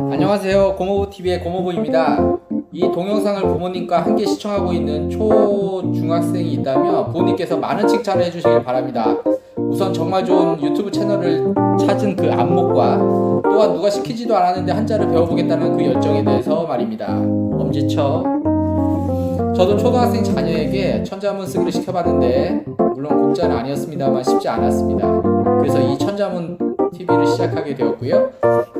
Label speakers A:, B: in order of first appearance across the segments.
A: 안녕하세요. 고모부TV의 고모부입니다. 이 동영상을 부모님과 함께 시청하고 있는 초중학생이 있다면 부모님께서 많은 칭찬을 해주시길 바랍니다. 우선 정말 좋은 유튜브 채널을 찾은 그 안목과 또한 누가 시키지도 않았는데 한자를 배워보겠다는 그 열정에 대해서 말입니다. 엄지척. 저도 초등학생 자녀에게 천자문 쓰기를 시켜봤는데 물론 공짜는 아니었습니다만 쉽지 않았습니다. 그래서 이 천자문 TV를 시작하게 되었고요.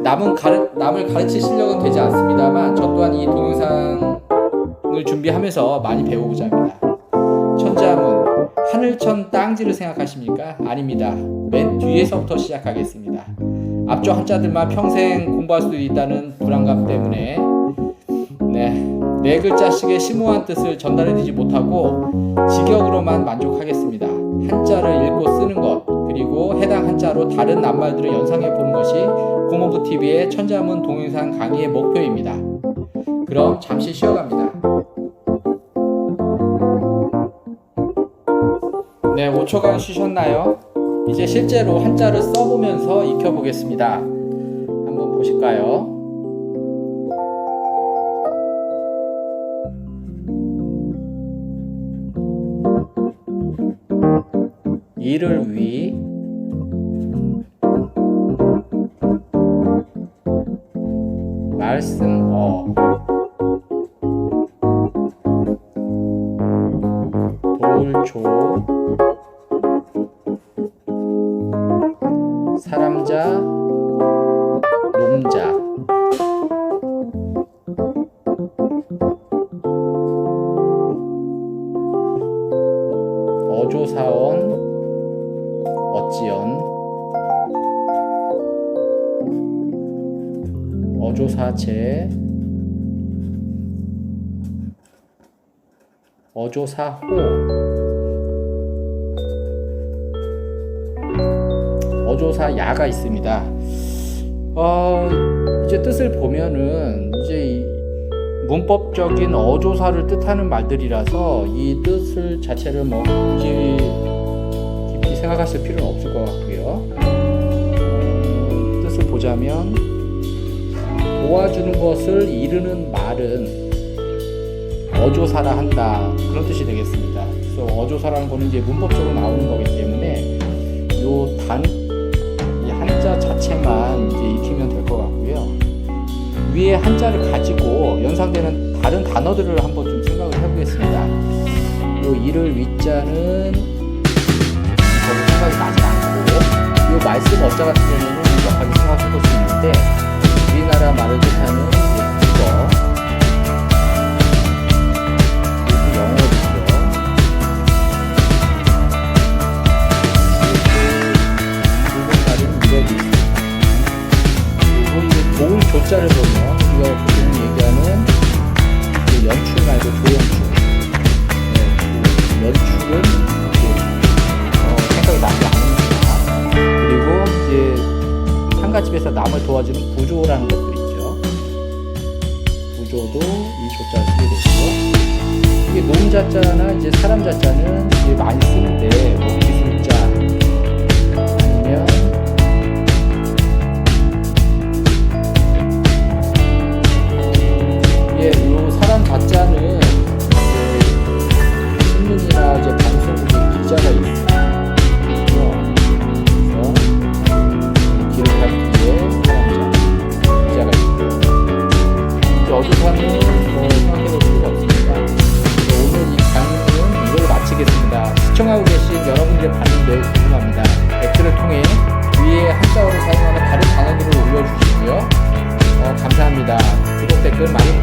A: 남은 가르, 남을 가르칠 실력은 되지 않습니다만 저 또한 이 동영상을 준비하면서 많이 배우고자 합니다. 천자문 하늘천 땅지를 생각하십니까? 아닙니다. 맨 뒤에서부터 시작하겠습니다. 앞쪽 한자들만 평생 공부할 수도 있다는 불안감 때문에 네, 네 글자씩의 심오한 뜻을 전달해드리지 못하고 직역으로만 만족하겠습니다. 한자를 읽고 쓰는 것 그리고 해당 한자로 다른 낱말들을 연상해 보는 것이 고모부 TV의 천자문 동영상 강의의 목표입니다. 그럼 잠시 쉬어갑니다. 네, 5초간 쉬셨나요? 이제 실제로 한자를 써보면서 익혀보겠습니다. 한번 보실까요? 이를 위 말씀 어 돌조. 사람자 놈자. 어조사원 어찌연 어조사체 어조사호 어조사야가 있습니다. 어, 이제 뜻을 보면은 이제 이 문법적인 어조사를 뜻하는 말들이라서 이 뜻을 자체를 뭐 굳이 깊이 생각하실 필요는 없을 것 같고요. 어, 뜻을 보자면 도와주는 것을 이르는 말은 어조사라 한다 그런 뜻이 되겠습니다. 그래서 어조사라는 거는 이제 문법적으로 나오는 거기 때문에 요단 이 한자 자체만 이제 익히면 될 것 같고요. 위에 한자를 가지고 연상되는 다른 단어들을 한번 좀 생각을 해보겠습니다. 요 이를 위자는 별로 생각이 나지 않고 요 말씀 어자 같은 경우는 좋은 조자를 보면 우리가 보통 얘기하는 그 연출 말고 조연출. 네, 그 연출은 이제 어, 생각이 나지 않습니다. 그리고 이제 상가집에서 남을 도와주는 부조라는 것들 있죠. 부조도 이 조자를 쓰게 되고 이게 놈 자자나 이제 사람 자자는 이제 많이 쓰는데 자자는 이제 신문이나 이제 방송국의 기자가 있어요. 그래서 기록할 뒤에 사람자 기자가 있고 이걸로 마치겠습니다. 시청하고 계신 여러분들의 반응 매우 궁금합니다. 댓글을 통해 위에 한자어를 사용하는 다른 단어들을 올려주시고요. 어, 감사합니다. 구독 댓글 많이.